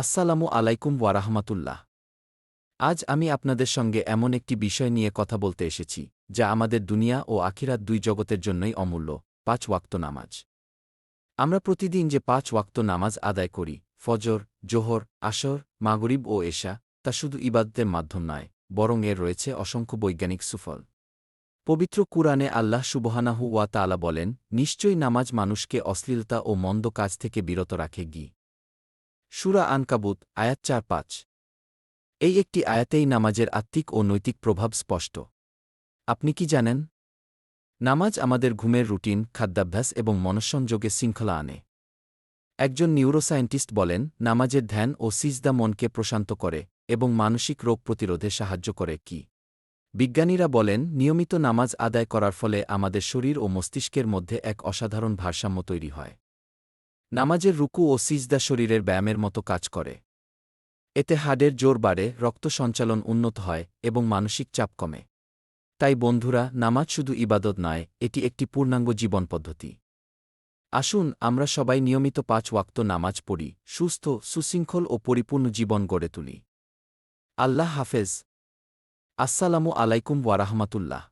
আসসালামু আলাইকুম ওয়ারাহমাতুল্লাহ আজ আমি আপনাদের সঙ্গে এমন একটি বিষয় নিয়ে কথা বলতে এসেছি, যা আমাদের দুনিয়া ও আখিরাত দুই জগতের জন্যই অমূল্য, পাঁচ ওয়াক্ত নামাজ। আমরা প্রতিদিন যে পাঁচ ওয়াক্ত নামাজ আদায় করি, ফজর, জোহর, আসর, মাগরিব ও এশা, তা শুধু ইবাদতের মাধ্যম নয়, বরং এর রয়েছে অসংখ্য বৈজ্ঞানিক সুফল। পবিত্র কুরআনে আল্লাহ সুবহানাহু ওয়া তাআলা বলেন, নিশ্চয়ই নামাজ মানুষকে অশ্লীলতা ও মন্দ কাজ থেকে বিরত রাখে গি। সুরা আনকাবুত, আয়াত চার পাঁচ। এই একটি আয়াতেই নামাজের আত্মিক ও নৈতিক প্রভাব স্পষ্ট। আপনি কি জানেন? নামাজ আমাদের ঘুমের রুটিন, খাদ্যাভ্যাস এবং মনঃসংযোগে শৃঙ্খলা আনে। একজন নিউরোসায়েন্টিস্ট বলেন, নামাজের ধ্যান ও সিজদা মনকে প্রশান্ত করে এবং মানসিক রোগ প্রতিরোধে সাহায্য করে কি? বিজ্ঞানীরা বলেন, নিয়মিত নামাজ আদায় করার ফলে আমাদের শরীর ও মস্তিষ্কের মধ্যে এক অসাধারণ ভারসাম্য তৈরি হয়। নামাজের রুকু ও সিজদা শরীরের ব্যায়ামের মতো কাজ করে। এতে হাড়ের জোর বাড়ে, রক্ত সঞ্চালন উন্নত হয় এবং মানসিক চাপ কমে। তাই বন্ধুরা, নামাজ শুধু ইবাদত নয়, এটি একটি পূর্ণাঙ্গ জীবন পদ্ধতি। আসুন, আমরা সবাই নিয়মিত পাঁচ ওয়াক্ত নামাজ পড়ি, সুস্থ, সুশৃঙ্খল ও পরিপূর্ণ জীবন গড়ে তুলি। আল্লাহ হাফেজ। আসসালামু আলাইকুম ওয়ারাহমাতুল্লাহ